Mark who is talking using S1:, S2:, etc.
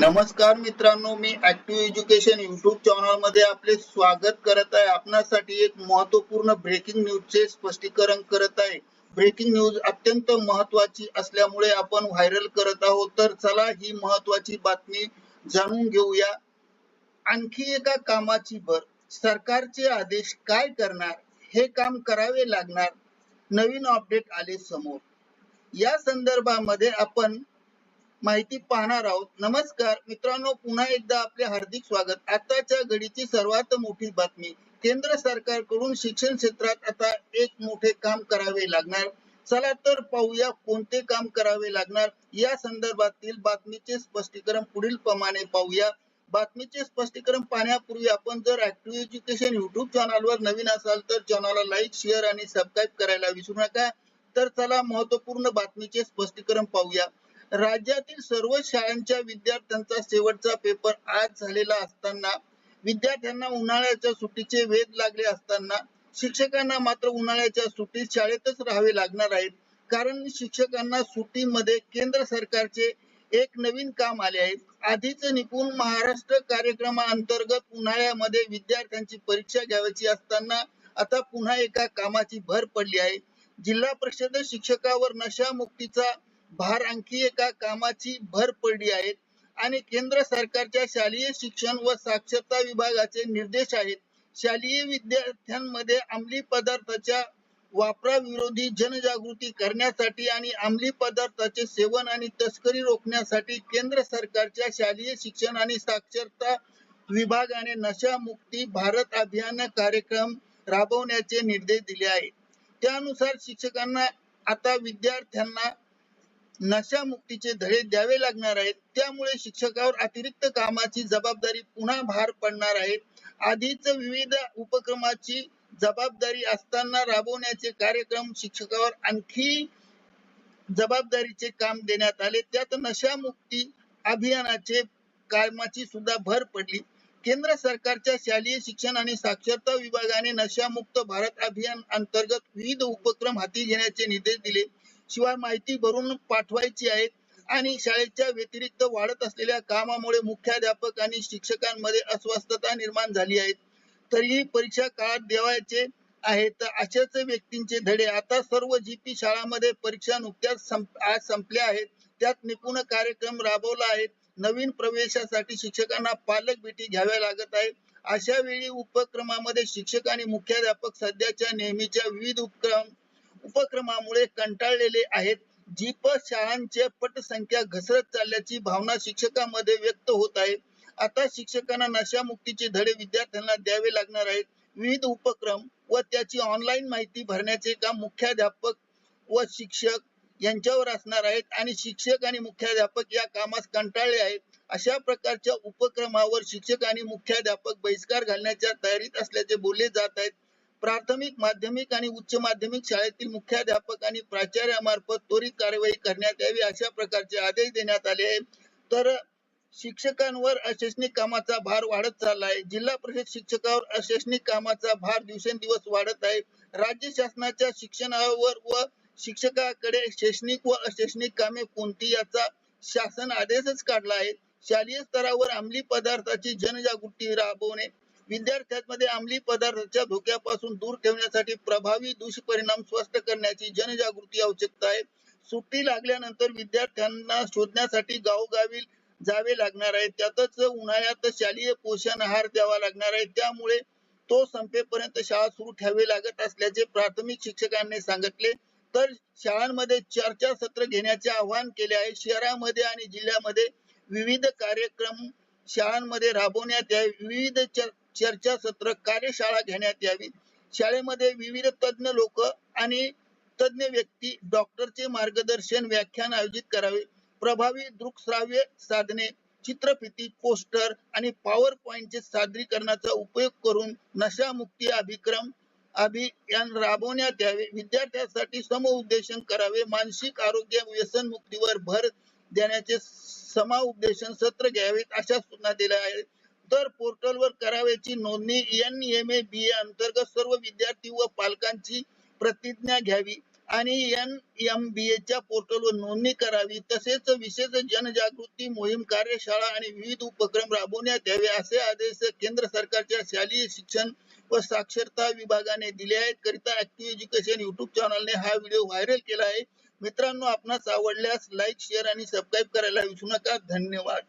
S1: नमस्कार मित्रांनो मी ऍक्टिव्ह एज्युकेशन युट्यूब चॅनलमध्ये आपले स्वागत करत आहे. आपणासाठी एक महत्त्वपूर्ण ब्रेकिंग न्यूजचे स्पष्टीकरण करत आहे. ब्रेकिंग न्यूज अत्यंत महत्वाची असल्यामुळे आपण व्हायरल करत आहोत. तर चला ही महत्वाची बातमी जाणून घेऊया. आणखी एका कामाची भर. सरकारचे आदेश काय करणार? हे काम करावे लागणार? नवीन अपडेट आले समोर. या संदर्भामध्ये आपण माहिती पाहणार आहोत. नमस्कार. मित्रांनो पुन्हा एकदा आपले हार्दिक स्वागत. आताच्या घडीची सर्वात मोठी बातमी. केंद्र सरकारकडून शिक्षण क्षेत्रात आता एक मोठे काम करावे लागणार. चला तर पाहूया कोणते काम करावे लागणार. या संदर्भातील बातमीचे स्पष्टीकरण पुढील प्रमाणे पाहूया. बातमीचे स्पष्टीकरण पाहण्यापूर्वी आपण जर ऍक्टिव्ह एज्युकेशन युट्यूब चॅनलवर नवीन असाल तर चॅनलला लाईक शेअर आणि सबस्क्राईब करायला विसरू नका. तर चला महत्त्वपूर्ण बातमीचे स्पष्टीकरण पाहूया. राज्यातील सर्व शाळांच्या विद्यार्थ्यांचा शेवटचा पेपर आज झालेला असताना विद्यार्थ्यांना उन्हाळ्याच्या सुट्टीचे वेध लागले असताना शिक्षकांना मात्र उन्हाळ्याच्या सुट्टीत शाळेतच राहावे लागणार आहे कारण शिक्षकांना सुट्टीमध्ये केंद्र सरकारचे एक नवीन काम आले आहे. आधीच निपुण महाराष्ट्र कार्यक्रमाअंतर्गत उन्हाळ्यामध्ये विद्यार्थ्यांची परीक्षा घ्यावयाची असताना आता पुन्हा एका कामाची भर पडली आहे. जिल्हा परिषद शिक्षकावर नशा मुक्तीचा भार आणखी एका कामाची भर पडली आहे. आणि केंद्र सरकारच्या शालेय शिक्षण व साक्षरता विभागाचे निर्देश आहेत. शालेय विद्यार्थ्यांमध्ये अंमली पदार्थाच्या वापराविरोधी जनजागृती करण्यासाठी आणि अंमली पदार्थाचे सेवन आणि तस्करी रोखण्यासाठी केंद्र सरकारच्या शालेय शिक्षण आणि साक्षरता विभागाने नशा मुक्ती भारत अभियान कार्यक्रम राबवण्याचे निर्देश दिले आहेत. त्यानुसार शिक्षकांना आता विद्यार्थ्यांना नशा मुक्तीचे धडे द्यावे लागणार आहेत. त्यामुळे शिक्षकावर अतिरिक्त कामाची जबाबदारी पुन्हा भार पडणार आहे. आधीच विविध उपक्रमाची जबाबदारी असताना राबवण्याचे कार्यक्रम शिक्षकावर आणखी जबाबदारीचे काम देण्यात आले. त्यात नशा मुक्ती अभियानाचे कामाची सुद्धा भर पडली. केंद्र सरकारच्या शालेय शिक्षण आणि साक्षरता विभागाने नशामुक्त भारत अभियान अंतर्गत विविध उपक्रम हाती घेण्याचे निर्देश दिले. शिवाय माहिती भरून पाठवायची आहे. आणि शाळेच्या व्यतिरिक्त वाढत असलेल्या कामामुळे मुख्याध्यापक आणि शिक्षकांमध्ये अस्वस्थता निर्माण झाली आहे. तरीही परीक्षा काळात द्यावायचे आहेत अशाच व्यक्तींचे धडे आता सर्व जीपी शाळांमध्ये परीक्षा नुकत्याच संप आज संपल्या आहेत. त्यात निपुण कार्यक्रम राबवला आहे. नवीन प्रवेशासाठी शिक्षकांना पालक भेटी घ्याव्या लागत आहे. अशा वेळी उपक्रमामध्ये शिक्षक आणि मुख्याध्यापक सध्याच्या नेहमीच्या विविध उपक्रम उपक्रमामुळे कंटाळलेले आहेत. जीप शाळांच्या पटसंख्या घसरत चालल्याची भावना शिक्षकांमध्ये व्यक्त होत आहे. आता शिक्षकांना नशामुक्तीचे धडे विद्यार्थ्यांना द्यावे लागणार आहेत. विविध उपक्रम व त्याची ऑनलाईन माहिती भरण्याचे काम मुख्याध्यापक व शिक्षक यांच्यावर असणार आहेत आणि शिक्षक आणि मुख्याध्यापक या कामास कंटाळले आहेत. अशा प्रकारच्या उपक्रमावर शिक्षक आणि मुख्याध्यापक बहिष्कार घालण्याच्या तयारीत असल्याचे बोलले जात आहेत. प्राथमिक माध्यमिक आणि उच्च माध्यमिक शाळेतील मुख्याध्यापक आणि प्राचार्यामार्फत त्वरित कारवाई करण्यात यावी अशा प्रकारचे आदेश देण्यात आले आहे तर शिक्षकांवर अशैक्षणिक कामाचा भार वाढत चालला आहे. जिल्हा परिषद शिक्षकावर अशैक्षणिक कामाचा भार दिवसेंदिवस वाढत आहे. राज्य शासनाच्या शिक्षणावर व शिक्षकाकडे शैक्षणिक व अशैक्षणिक कामे कोणती याचा शासन आदेशच काढला आहे. शालेय स्तरावर अंमली पदार्थाची जनजागृती राबवणे विद्यार्थ्यांमध्ये अंमली पदार्थाच्या धोक्यापासून दूर ठेवण्यासाठी प्रभावी दुष्परिणाम स्पष्ट करण्याची जनजागृती आवश्यकता आहे. सुट्टी लागल्यानंतर विद्यार्थ्यांना शोधण्यासाठी गावोगावी जावे लागणार आहे. त्यातच उन्हाळ्यात शालेय पोषण आहार द्यावा लागणार आहे. त्यामुळे तो संपेपर्यंत शाळा सुरू ठेवावी लागत असल्याचे प्राथमिक शिक्षकांनी सांगितले. तर शाळांमध्ये चर्चा सत्र घेण्याचे आवाहन केले आहे. शहरामध्ये आणि जिल्ह्यामध्ये विविध कार्यक्रम शाळांमध्ये राबवण्यात यावी. विविध चर्चासत्र कार्यशाळा घेण्यात यावी. शाळेमध्ये विविध तज्ज्ञ लोक आणि तज्ज्ञ व्यक्ती डॉक्टरचे मार्गदर्शन व्याख्यान आयोजित करावे. प्रभावी दृकश्राव्य साधने चित्रफिती पोस्टर आणि पॉवर पॉइंटचे सादरीकरणाचा उपयोग करून नशामुक्ती अभिक्रम अभियान राबवण्यात यावे. विद्यार्थ्यांसाठी समउद्देशन करावे. मानसिक आरोग्य व्यसनमुक्तीवर भर देण्याचे समउद्देशन सत्र घ्यावेत अशा सूचना दिल्या आहेत. तर पोर्टलवर करावयाची नोंदणी एन एम ए बी ए अंतर्गत सर्व विद्यार्थी व पालकांची प्रतिज्ञा घ्यावी आणि एन एम बी एच्या पोर्टलवर नोंदणी करावी. तसेच विशेष जनजागृती मोहीम कार्यशाळा आणि विविध उपक्रम राबवण्यात यावे असे आदेश केंद्र सरकारच्या शालेय शिक्षण व साक्षरता विभागाने दिले आहेत. करिता ऍक्टिव्ह एज्युकेशन युट्यूब चॅनलने हा व्हिडिओ व्हायरल केला आहे. मित्रांनो आपणास आवडल्यास लाईक शेअर आणि सबस्क्राईब करायला विसरू नका. धन्यवाद.